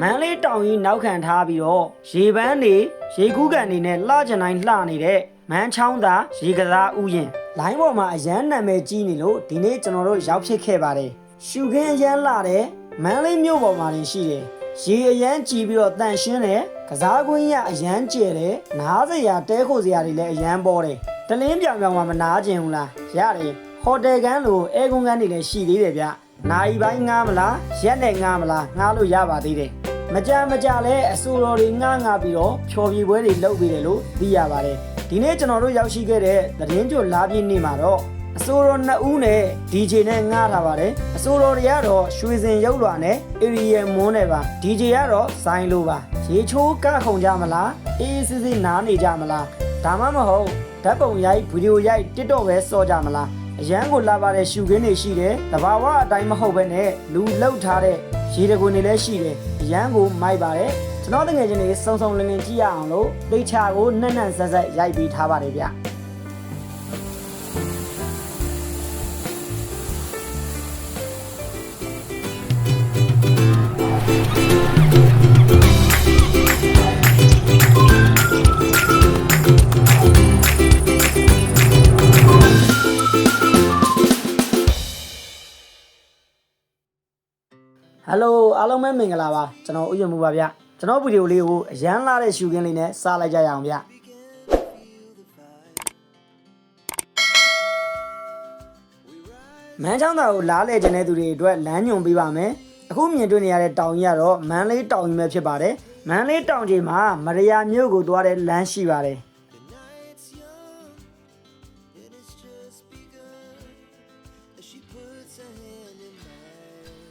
မန်းလေးတောင်ကြီးနောက်ခံထားပြီးတော့ရေပန်းနေရေကူးကန်နေနဲ့လှချင်တိုင်းလှနေတဲ့မန်းချောင်းသာရေကစားဥယျင်လိုင်းပေါ်မှာအရန်နာမည်ကြီးနေလို့ဒီနေ့ကျွန်တော်တို့ရောက်ဖြစ်ခဲ့ပါတယ်ရှုခင်းအရန်လှတဲ့မန်းလေးမြို့ပေါ်မှာနေရှိတယ်ရေအရန်ကြည်ပြီးတော့တန့်ရှင်းတယ်ကစားကွင်းရအရန်ကျယ်တယ်နားစရာတဲခိုစရာတွေလည်းအရန်ပေါ်တယ်တလင်းပြောင်ပြောင်မှမနာကျင်ဘူးလားရတယ်ဟိုတယ်ကန်းလိုအဲကွန်ကန်းတွေလည်းရှိသေးတယ်ဗျနိုင်ပိုင်းငားမလားရက်နဲ့ငားမလားငားလို့ရပါသေးတယ် မကြမကြလဲအစိုးရတွေငှားငှားပြီးတော့ဖြော်ပြပွဲတွေလုပ်ပြီးတယ်လို့သိရပါတယ်ဒီနေ့ကျွန်တော်တို့ရောက်ရှိခဲ့တဲ့သတင်းကြိုလာပြည့်နေ့မှာတော့အစိုးရနှစ်ဦးနဲ့ DJ နဲ့ငှားထားပါတယ်အစိုးရတွေကတော့ရွှေစင်ရုပ်လွှာနဲ့ area မွန်းနဲ့ပါ DJ ကတော့ဇိုင်းလိုပါရေချိုးကခုံကြမလားအေးအေးစစ်စစ်နားနေကြမလားဒါမှမဟုတ်ဓာတ်ပုံရိုက်ဗီဒီယိုရိုက် TikTok ပဲစောကြမလား အရန်ကိုလာပါတဲ့ရှူခင်းတွေရှိတယ်တဘာဝအတိုင်းမဟုတ်ဘဲနဲ့လူလောက်ထားတဲ့ရေတကွေတွေလည်းရှိတယ်အရန်ကိုမိုက်ပါတယ်ကျွန်တော်တကယ်ချင်းတွေစုံစုံလင်လင်ကြည့်ရအောင်လို့ဒိတ်ချာကိုနှက်နှက်ဆက်ဆက်ရိုက်ပြီးထားပါတယ်ဗျ ဟယ်လိုအားလုံးပဲမင်္ဂလာပါကျွန်တော်ဥယျာဉ်မှုပါဗျကျွန်တော်ဗီဒီယိုလေးကိုအရန်လာတဲ့ရှူခင်းလေးနဲ့စလိုက်ကြရအောင်ဗျမန်းချောင်းသားကိုလားလဲခြင်းတဲ့သူတွေအတွက်လမ်းညွန်ပေးပါမယ်အခုမြင်တွေ့နေရတဲ့တောင်ကြီးကတော့မန်းလေးတောင်ကြီးပဲဖြစ်ပါတယ်မန်းလေးတောင်ကြီးမှာမရယာမြို့ကိုသွားတဲ့လမ်းရှိပါတယ်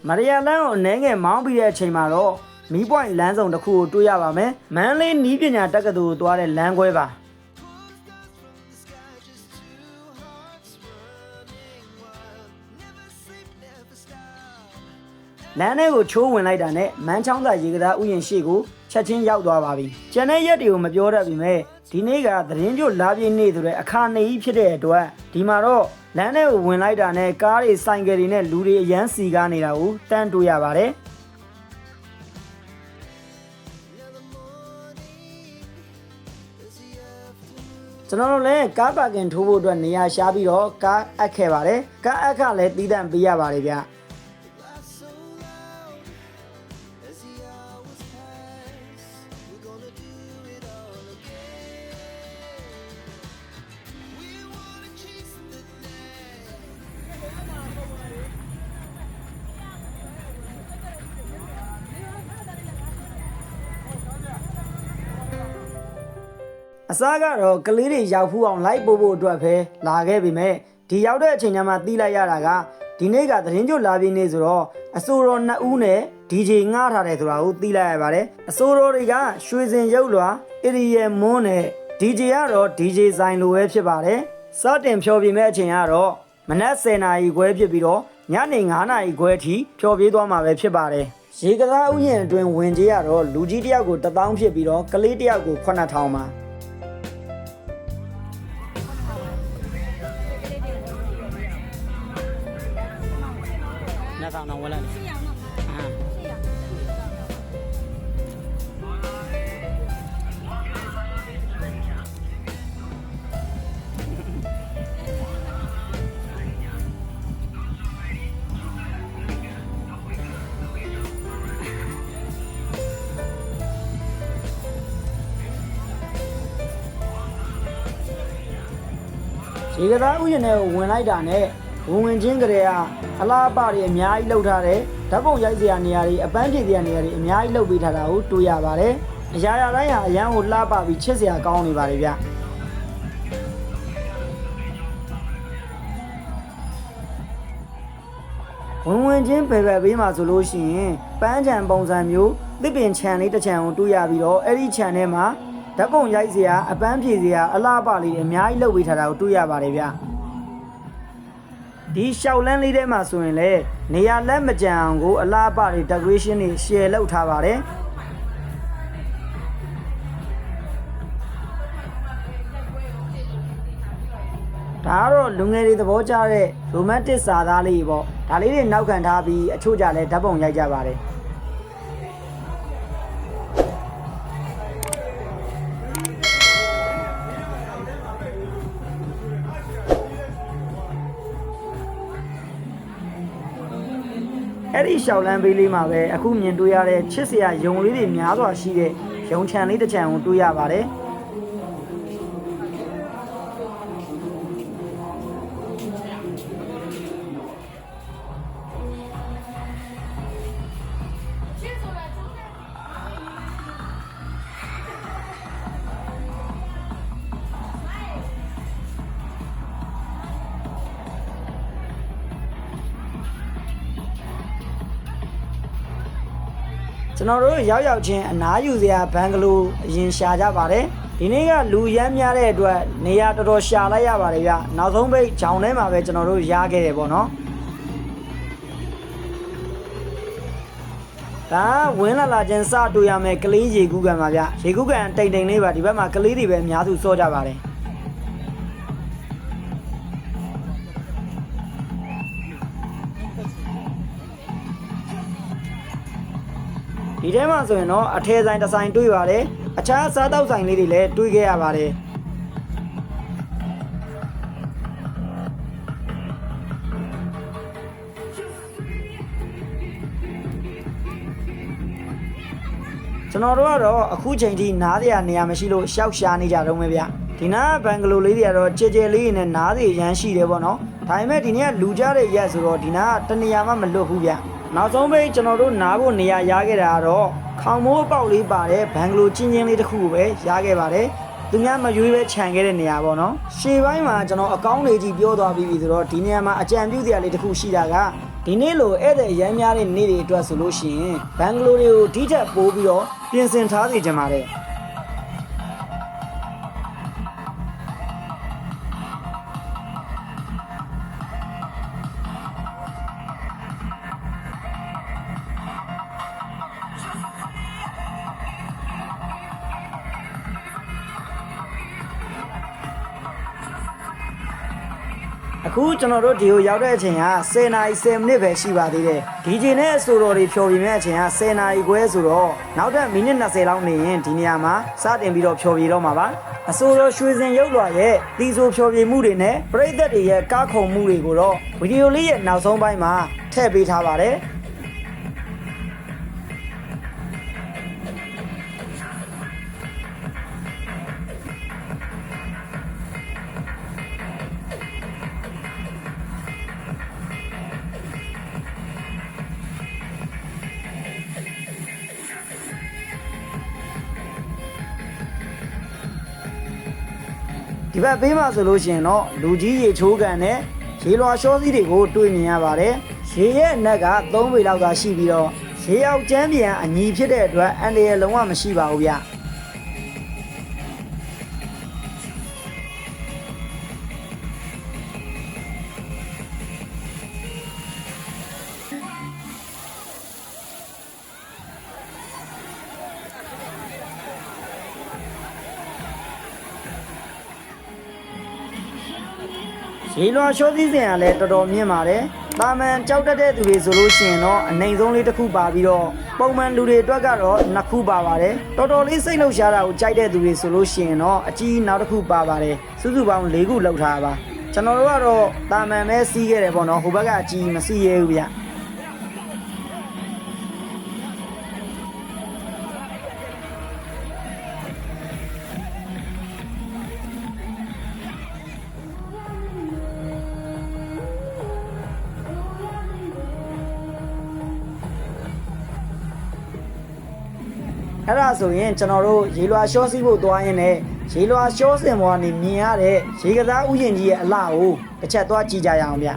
မရယာလန်းကိုအနှဲငယ်မောင်းပြီးတဲ့အချိန်မှာတော့မီးပွိုင်လမ်းဆောင်တစ်ခုကိုတွေ့ရပါမယ်။မန်းလေးနီးပညာတက္ကသိုလ်ကိုသွားတဲ့လမ်းခွဲပါ။လမ်းထဲကိုချိုးဝင်လိုက်တာနဲ့မန်းချောင်းသာရေကစားဥယျာဉ်ရှိကိုချက်ချင်းရောက်သွားပါပြီ။ကျန်တဲ့ရက်တွေကိုမပြောတတ်ပြီမဲ့ဒီနေ့ကသတင်းကြိုလာပြည့်နေ့ဆိုတဲ့အခါနေကြီးဖြစ်တဲ့အတွက်ဒီမှာတော့ လမ်းထဲကိုဝင်လိုက်တာနဲ့ကားတွေဆိုင်ကယ်တွေနဲ့လူတွေအရန်စီကားနေတာကိုတန်းတွေ့ရပါတယ်။ကျွန်တော်တို့လည်းကားပါကင်ထိုးဖို့အတွက်နေရာရှားပြီးတော့ကားအပ်ခဲ့ပါတယ်ကားအပ်ခလည်းတီးတန့်ပေးရပါတယ်ဗျ အစားကတော့ကလေးတွေရောက်ဖူးအောင်လိုက်ပို့ဖို့အတွက်ပဲလာခဲ့ပြီမဲ့ဒီရောက်တဲ့အချိန်ကျမှတီးလိုက်ရတာကဒီနေ့ကသတင်းကြိုလာပြင်းနေဆိုတော့အစိုးရနှစ်ဦးနဲ့ DJ ငှားထားတယ်ဆိုတာကိုတီးလိုက်ရပါတယ်အစိုးရတွေကရွှေစင်ရုပ်လွှာ area မွန်းနဲ့ DJ ကတော့ DJ ဆိုင်လိုပဲဖြစ်ပါတယ်စတင်ဖြောပြမဲ့အချိန်ကတော့မနက်10:00နာရီခွဲဖြစ်ပြီးတော့ညနေ9:00နာရီခွဲအထိဖြောပြေးသွားမှာပဲဖြစ်ပါတယ်ရေကစားဥယျာဉ်အတွင်းဝင်ကြီးရတော့လူကြီးတစ်ယောက်ကို1000ဖြစ်ပြီးတော့ကလေးတစ်ယောက်ကို9000ပါ 那当然我来了。啊， ရေကစားဥယျာဉ်ထဲကိုဝင်လိုက်တာနဲ့ ဝင်ဝင်ချင်းကလေးကအလားအပတွေအများကြီးလှုပ်ထားတယ်ဓာတ်ပုံရိုက်စရာနေရာတွေအပန်းဖြေစရာနေရာတွေအများကြီးလှုပ်ပေးထားတာကိုတွေ့ရပါတယ်အရာရာတိုင်းဟာအရန်ကိုလှပပြီးချစ်စရာကောင်းနေပါတယ်ဗျဝင်ဝင်ချင်းပဲပဲပေးမှာဆိုလို့ရှိရင်ပန်းချံပုံစံမျိုးတစ်ပင်ခြံလေးတစ်ခြံကိုတွေ့ရပြီးတော့အဲ့ဒီခြံထဲမှာဓာတ်ပုံရိုက်စရာအပန်းဖြေစရာအလားအပလေးတွေအများကြီးလှုပ်ပေးထားတာကိုတွေ့ရပါတယ်ဗျ ဒီရှောက်လန်းလေးထဲမှာဆိုရင်လေနေရာလက်မကြံအောင်ကိုအလားအပတွေ decoration တွေ share လုပ်ထားပါတယ်ဒါကတော့လူငယ်တွေသဘောကျတဲ့ romantic စာသားလေးပေါ့ဒါလေးတွေနောက်ခံထားပြီးအချို့ကြလဲဓာတ်ပုံရိုက်ကြပါတယ် အဲ့ဒီရှောက်လန်းဘေးလေးမှာပဲအခုမြင်တွေ့ရတဲ့ချစ်စရာယုံလေးတွေများစွာရှိတဲ့ယုံချံလေးတစ်ချံကိုတွေ့ရပါတယ်။ ကျွန်တော်တို့ရောက်ရောက်ချင်းအနားယူစရာဘန်ဂလိုအရင်ရှာကြပါတယ်ဒီနေ့ကလူရမ်းများတဲ့အတွက်နေရာတော်တော်ရှာလိုက်ရပါတယ်ဗျနောက်ဆုံးပိတ်ဂျောင်ထဲမှာပဲကျွန်တော်တို့ရခဲ့တယ်ပေါ့နော်ဒါဝင်းလာလာချင်းစတူရမယ်ကလေးရေကူးကန်ပါဗျရေကူးကန်တိမ်တိမ်လေးပါဒီဘက်မှာကလေးတွေပဲအများစုစောကြပါတယ် ထဲမှာဆိုရင်တော့အထဲဆိုင်တစ်ဆိုင်တွေ့ပါတယ်အခြားစားတောက်ဆိုင်လေးတွေလည်းတွေ့ခဲ့ရပါတယ်ကျွန်တော်တို့ကတော့အခုချိန်ထိနားစရာနေရာမရှိလို့ရှောက်ရှာနေကြတော့မယ်ဗျဒီနားဘန်ဂလိုလေးတွေကတော့ကြဲကြဲလေးနဲ့နားစီရမ်းရှိတယ်ပေါ့နော်ဒါပေမဲ့ဒီနေ့ကလူကြတဲ့ရက်ဆိုတော့ဒီနားကတနေရာမှမလွတ်ဘူးဗျ နောက်ဆုံးပိတ်ကျွန်တော်တို့နားဖို့နေရာရခဲ့တာကတော့ခေါင်မိုးပေါက်လေးပါတဲ့ဘန်ဂလိုချင်းချင်းလေးတစ်ခုကိုပဲရခဲ့ပါတယ်သူများမရွေးပဲခြံခဲ့တဲ့နေရာပေါ့နော်ရှေ့ပိုင်းမှာကျွန်တော်အကောင်းလေးကြီးပြောသွားပြီးပြီဆိုတော့ဒီနေရာမှာအကြံပြုစရာလေးတစ်ခုရှိတာကဒီနေ့လိုဧည့်သည်ရမ်းများတဲ့နေ့တွေအတွက်ဆိုလို့ရှိရင်ဘန်ဂလိုတွေကိုဒီထက်ပိုပြီးတော့ပြင်ဆင်ထားစီကြပါတယ် အခုကျွန်တော်တို့ဒီကိုရောက်တဲ့အချိန်က10နာရီ10မိနစ်ပဲရှိပါသေးတယ်ဒီချိန်နဲ့အဆိုတော်တွေဖြော်ပြမဲ့အချိန်က10နာရီခွဲဆိုတော့နောက်ထပ်မိနစ်20လောက်နေရင်ဒီနေရာမှာစတင်ပြီးတော့ဖြော်ပြတော့မှာပါအဆိုတော်ရွှေစင်ရုပ်လွှာရဲ့တီဆိုဖြော်ပြမှုတွေနဲ့ပရိသတ်တွေရဲ့ကားခုံမှုတွေကိုတော့ဗီဒီယိုလေးရဲ့နောက်ဆုံးပိုင်းမှာထည့်ပေးထားပါတယ် ဘက်ပေးမှဆိုလို့ရှိရင်တော့လူကြီးရေချိုးကန်နဲ့ရေလွှာရှောသီးတွေကိုတွေ့မြင်ရပါတယ်။ရေရဲ့အနက်က3ပေလောက်သာရှိပြီးတော့ရေရောက်ကျန်းပြန်အညီဖြစ်တဲ့အတွက်အန်တရယ်လုံးဝမရှိပါဘူးဗျ။ ရေလွှာရှောသီးစင်ကလည်းတော်တော်မြင့်ပါတယ်။တာမန်ကြောက်တတ်တဲ့သူတွေဆိုလို့ရှိရင်တော့အနိုင်ဆုံးလေးတစ်ခုပါပြီးတော့ပုံမှန်လူတွေအတွက်ကတော့နှစ်ခုပါပါတယ်။တော်တော်လေးစိတ်လှုပ်ရှားတာကိုကြိုက်တဲ့သူတွေဆိုလို့ရှိရင်တော့အကြီးနောက်တစ်ခုပါပါတယ်။စုစုပေါင်း၄ခုလောက်ထားပါ။ကျွန်တော်တို့ကတော့တာမန်ပဲစီးခဲ့တယ်ပေါ့နော်။ဟိုဘက်ကအကြီးမစီးရဲဘူးဗျ။ အဲ့ဒါဆိုရင်ကျွန်တော်တို့ရေလွှာရှော့စီးဖို့သွားရင်လည်းရေလွှာရှော့စင်ပေါ်ကနေမြင်ရတဲ့ရေကစားဥယျာဉ်ကြီးရဲ့အလှကိုတစ်ချက်သွားကြည့်ကြရအောင်ဗျ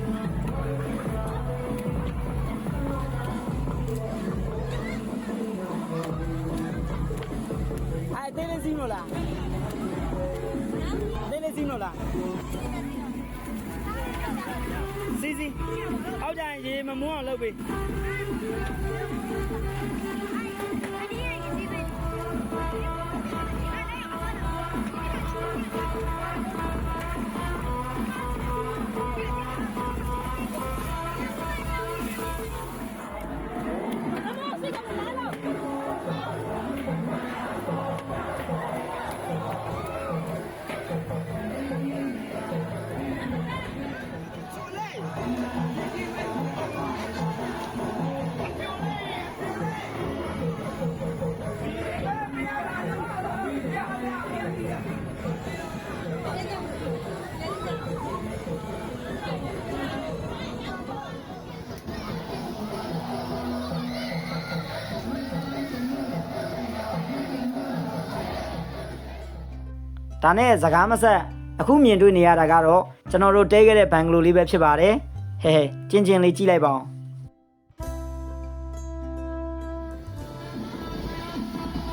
ဒါနဲ့စကားမဆက်အခုမြင်တွေ့နေရတာကတော့ကျွန်တော်တို့တဲခဲ့တဲ့ဘန်ဂလိုလေးပဲဖြစ်ပါတယ်ဟဲဟဲကျင်းချင်းလေးကြည့်လိုက်ပါဦး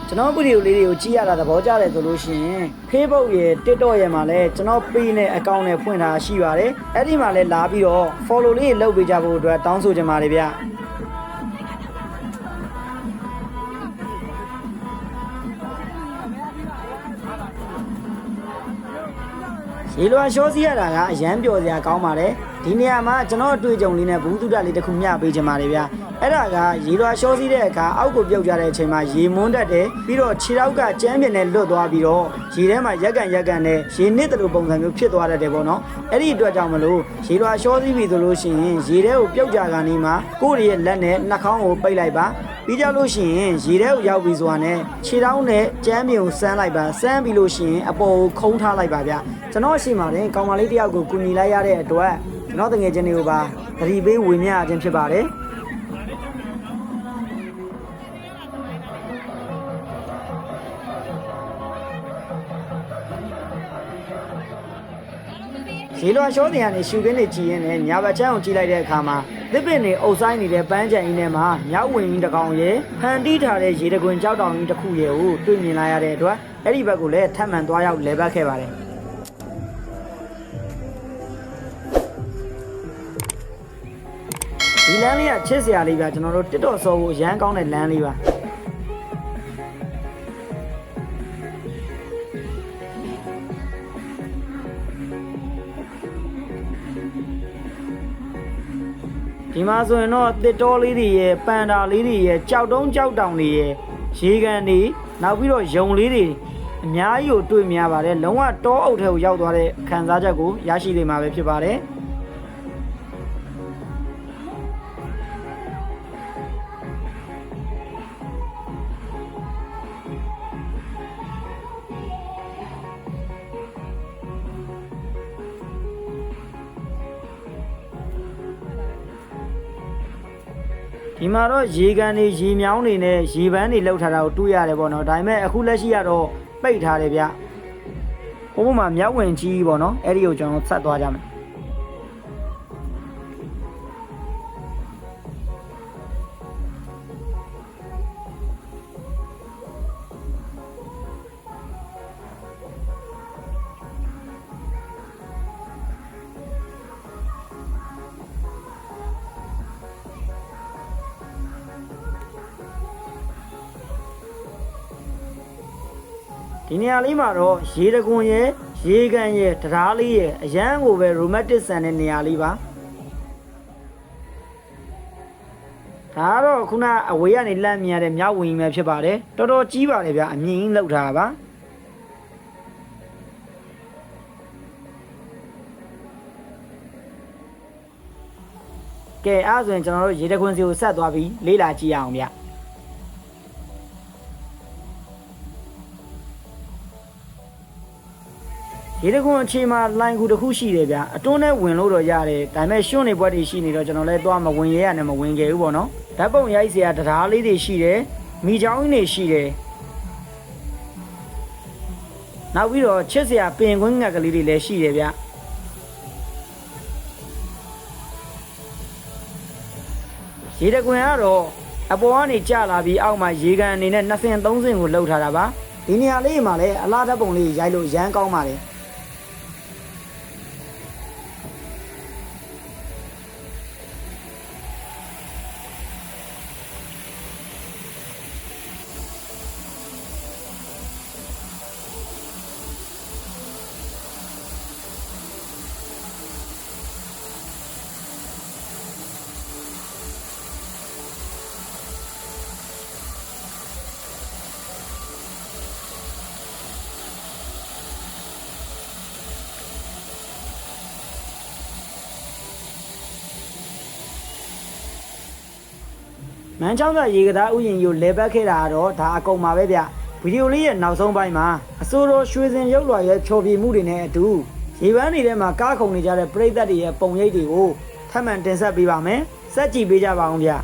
ကျွန်တော်ဗီဒီယိုလေးတွေကိုကြည့်ရတာသဘောကျတယ်ဆိုလို့ရှိရင် Facebook ရယ် TikTok ရယ်မှာလည်းကျွန်တော် page နဲ့ account နဲ့ဖွင့်ထားရှိပါတယ်အဲ့ဒီမှာလည်းလာပြီးတော့ follow လေးလုပ်ပေးကြဖို့အတွက်တောင်းဆိုချင်ပါတယ်ဗျ ရေလွှာရှောစီရတာကအရန်ပျော်စရာကောင်းပါတယ် ဒီနေရာမှာကျွန်တော်အတွေ့အကြုံလေးနဲ့ဘူးတုဒလေးတစ်ခုမျှပေးချင်ပါတယ်ဗျာအဲ့ဒါကရေလွှာရှောစီတဲ့အခါအောက်ကိုပြုတ်ကြတဲ့အချိန်မှာရေမွန်းတတ်တယ်ပြီးတော့ခြေထောက်ကကျမ်းပြင်းနဲ့လွတ်သွားပြီးတော့ရေထဲမှာရက်ကန်ရက်ကန်နဲ့ရေနစ်တလူပုံစံမျိုးဖြစ်သွားတတ်တယ်ပေါ့နော်အဲ့ဒီအတွက်ကြောင့်မလို့ရေလွှာရှောစီပြီဆိုလို့ရှိရင်ရေထဲကိုပြုတ်ကြကနေမှကိုယ့်ရဲ့လက်နဲ့နှာခေါင်းကိုပိတ်လိုက်ပါပြီးကြလို့ရှိရင်ရေထဲကိုရောက်ပြီဆိုတာနဲ့ခြေထောက်နဲ့ကြမ်းမြုံစမ်းလိုက်ပါစမ်းပြီးလို့ရှိရင်အပေါ်ကိုခုံးထားလိုက်ပါဗျကျွန်တော်ရှိမှတင်ကောင်မလေးတယောက်ကိုကူညီလိုက်ရတဲ့အတွက် ကျွန်တော်တငယ်ချင်းတွေကိုပါသတိပေးဝင်မြခြင်းဖြစ်ပါတယ်ရေလွှာရှောတင်ကနေရှူခင်းနေကြည့်ရင်လည်းညာဘက်ချမ်းကိုကြည့်လိုက်တဲ့အခါမှာသစ်ပင်တွေအုပ်ဆိုင်နေတဲ့ပန်းချံကြီးထဲမှာမြောက်ဝင်ကြီးတစ်ကောင်ရဲ့ဖန်တီးထားတဲ့ရေတကွင်ကြောက်တောင်ကြီးတစ်ခုရဲ့ကိုတွေ့မြင်လာရတဲ့အတွက်အဲ့ဒီဘက်ကိုလည်းထပ်မံသွားရောက်လဲပတ်ခဲ့ပါတယ် ဒီလမ်းလေးကချစ်စရာလေးပါကျွန်တော်တို့တစ်တော်စောဖို့အရန်ကောင်းတဲ့လမ်းလေးပါဒီမှာဆိုရင်တော့တစ်တော်လေးတွေရဲ့ပန်တာလေးတွေရဲ့ကြောက်တုံးကြောက်တောင်တွေရဲ့ရေကန်တွေနောက်ပြီးတော့ယုံလေးတွေအများကြီးကိုတွေ့မြင်ရပါတယ်လုံးဝတောအုပ်ထဲကိုရောက်သွားတဲ့ခံစားချက်ကိုရရှိနေမှာပဲဖြစ်ပါတယ် ဒီမှာတော့ရေကန်တွေရေမြောင်းတွေနဲ့ရေပန်းတွေလောက်ထားတာကိုတွေ့ရတယ်ပေါ့နော်ဒါပေမဲ့အခုလက်ရှိကတော့ပိတ်ထားတယ်ဗျဟိုဘက်မှာမြောက်ဝင်ကြီးပေါ့နော်အဲ့ဒီကိုကျွန်တော်ဆက်သွားကြမယ် ဒီနေရာလေးမှာတော့ရေတကွန်ရဲ့ရေကန်ရဲ့တရားလေးရဲ့အရန်ကိုပဲ romantic ဆန်တဲ့နေရာလေးပါဒါကတော့ခုနအဝေးကနေလမ်းမြင်ရတဲ့မြောက်ဝင်ပဲဖြစ်ပါတယ်တော်တော်ကြီးပါတယ်ဗျအမြင်ကြီးလောက်ထားတာပါကဲအဲ့ဒါဆိုရင်ကျွန်တော်တို့ရေတခွန်စီကိုဆက်သွားပြီးလေးလာကြည့်ရအောင်ဗျ ရေတခွန်အခြေမှာလိုင်ကူတစ်ခုရှိတယ်ဗျအတွန်းနဲ့ဝင်လို့တော့ရတယ်ဒါပေမဲ့ရှွန့်နေဘွက်တွေရှိနေတော့ကျွန်တော်လည်းသွားမဝင်ရရနဲ့မဝင်ခဲ့ဘူးပေါ့နော်ဓာတ်ပုံရိုက်စရာတရားလေးတွေရှိတယ်မိချောင်းကြီးတွေရှိတယ်နောက်ပြီးတော့ချစ်စရာပင်ကွင်းငက်ကလေးတွေလည်းရှိတယ်ဗျရေတကွင်ကတော့အပေါ်ကနေကျလာပြီးအောက်မှာရေကန်အနေနဲ့2ဆင်3ဆင်ကိုလှုပ်ထားတာပါဒီနေရာလေးမှာလည်းအလားဓာတ်ပုံလေးရိုက်လို့ရမ်းကောင်းပါတယ် မန်းချောင်းကရေကသားဥယျာဉ်ကိုလဲပတ်ခဲ့တာကတော့ဒါအကုန်ပါပဲဗျဗီဒီယိုလေးရဲ့နောက်ဆုံးပိုင်းမှာအစိုးရရွှေစင်ရုပ်လွှာရဲ့ဖြော်ပြမှုတွေနဲ့အတူရေပန်းတွေထဲမှာကားခုံနေကြတဲ့ပရိသတ်တွေရဲ့ပုံရိပ်တွေကိုထပ်မံတင်ဆက်ပေးပါမယ်စက်ကြည့်ပေးကြပါအောင်ဗျာ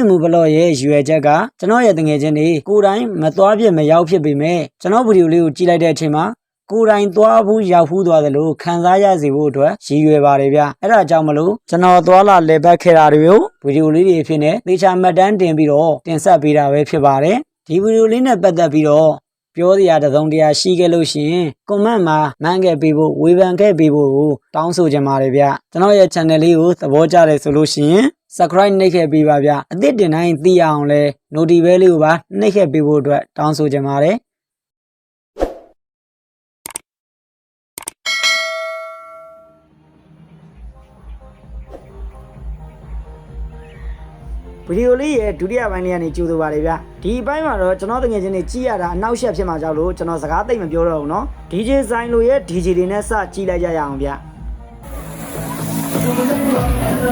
ပြည်မှုဘလော့ရဲ့ရွယ်ချက်ကကျွန်တော်ရဲ့တငယ်ချင်းတွေကိုယ်တိုင်မသွားပြစ်မရောက်ဖြစ်ပေမဲ့ကျွန်တော်ဗီဒီယိုလေးကိုကြည့်လိုက်တဲ့အချိန်မှာကိုယ်တိုင်သွားဘူးရောက်ဘူးသွားတယ်လို့ခံစားရစေဖို့အတွက်ရည်ရွယ်ပါတယ်ဗျအဲ့ဒါကြောင့်မလို့ကျွန်တော်သွားလာလေပတ်ခဲ့တာတွေကိုဗီဒီယိုလေးတွေဖြစ်နေသေချာမှတ်တမ်းတင်ပြီးတော့တင်ဆက်ပေးတာပဲဖြစ်ပါတယ်ဒီဗီဒီယိုလေးနဲ့ပတ်သက်ပြီးတော့ပြောစရာတစ်စုံတရာရှိခဲ့လို့ရှိရင် comment မှာမှန်းခဲ့ပေးဖို့ဝေဖန်ခဲ့ပေးဖို့ကိုတောင်းဆိုချင်ပါတယ်ဗျကျွန်တော်ရဲ့ channel လေးကိုသဘောကျတယ်ဆိုလို့ရှိရင် subscribe နှိပ်ခဲ့ပေးပါဗျအသစ်တင်တိုင်းသိရအောင်လဲ notification လေးကိုပါနှိပ်ခဲ့ပေးဖို့အတွက်တောင်းဆိုချင်ပါတယ်ဗီဒီယိုလေးရဲ့ဒုတိယပိုင်းလေးကနေကြိုဆိုပါရစေဗျဒီအပိုင်းမှာတော့ကျွန်တော်တကယ်ချင်းနေကြည့်ရတာအနောက်ရှက်ဖြစ်မှာကြောက်လို့ကျွန်တော်စကားသိမ့်မပြောတော့ဘူးเนาะ DJ ဆိုင်လိုရဲ့ DJ တွေနဲ့စကြည့်လိုက်ကြရအောင်ဗျ ပ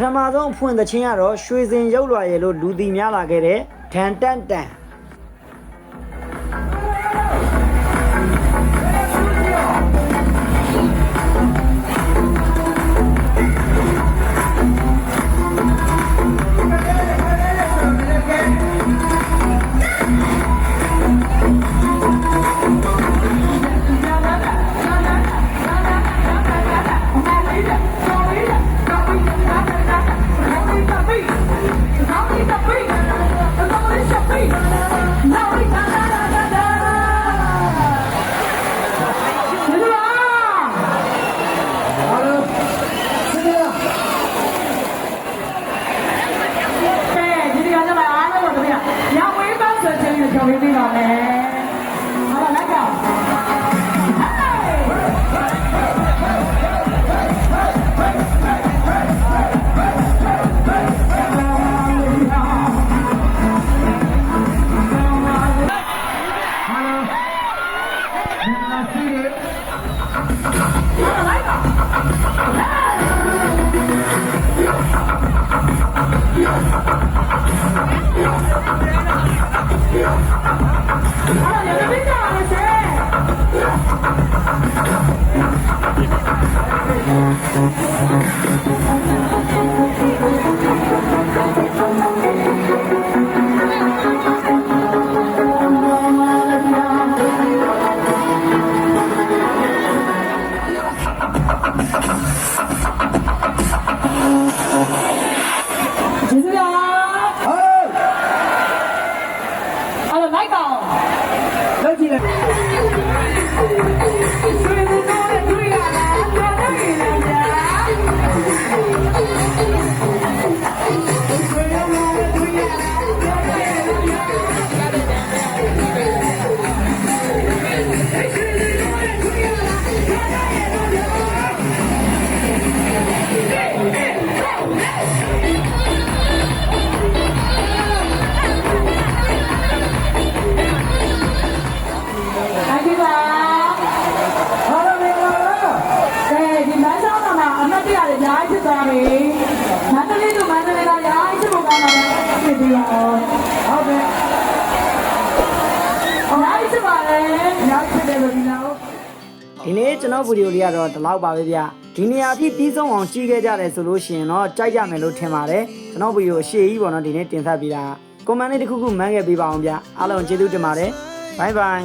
ထမဆုံးအဖွင့်သချင်းကတော့ရွှေစင်ရုပ်လွှာရဲ့လို့လူတီများလာခဲ့တဲ့ဒန်တန်တန် အများကြီးဖြစ်တယ်လို့ဒီလားဒီနေ့ကျွန်တော်ဗီဒီယိုလေးကတော့ဒီလောက်ပါပဲဗျဒီနေရာအထိပြီးဆုံးအောင်ကြည့်ခဲ့ကြတယ်ဆိုလို့ရှိရင်တော့ကြိုက်ကြမယ်လို့ထင်ပါတယ်ကျွန်တော်ဗီဒီယိုအရှိကြီးပေါ့နော်ဒီနေ့တင်ဆက်ပေးတာကွန်မန့်လေးတစ်ခုခုမှန်းခဲ့ပေးပါအောင်ဗျအားလုံးကျေးဇူးတင်ပါတယ်ဘိုင်ဘိုင်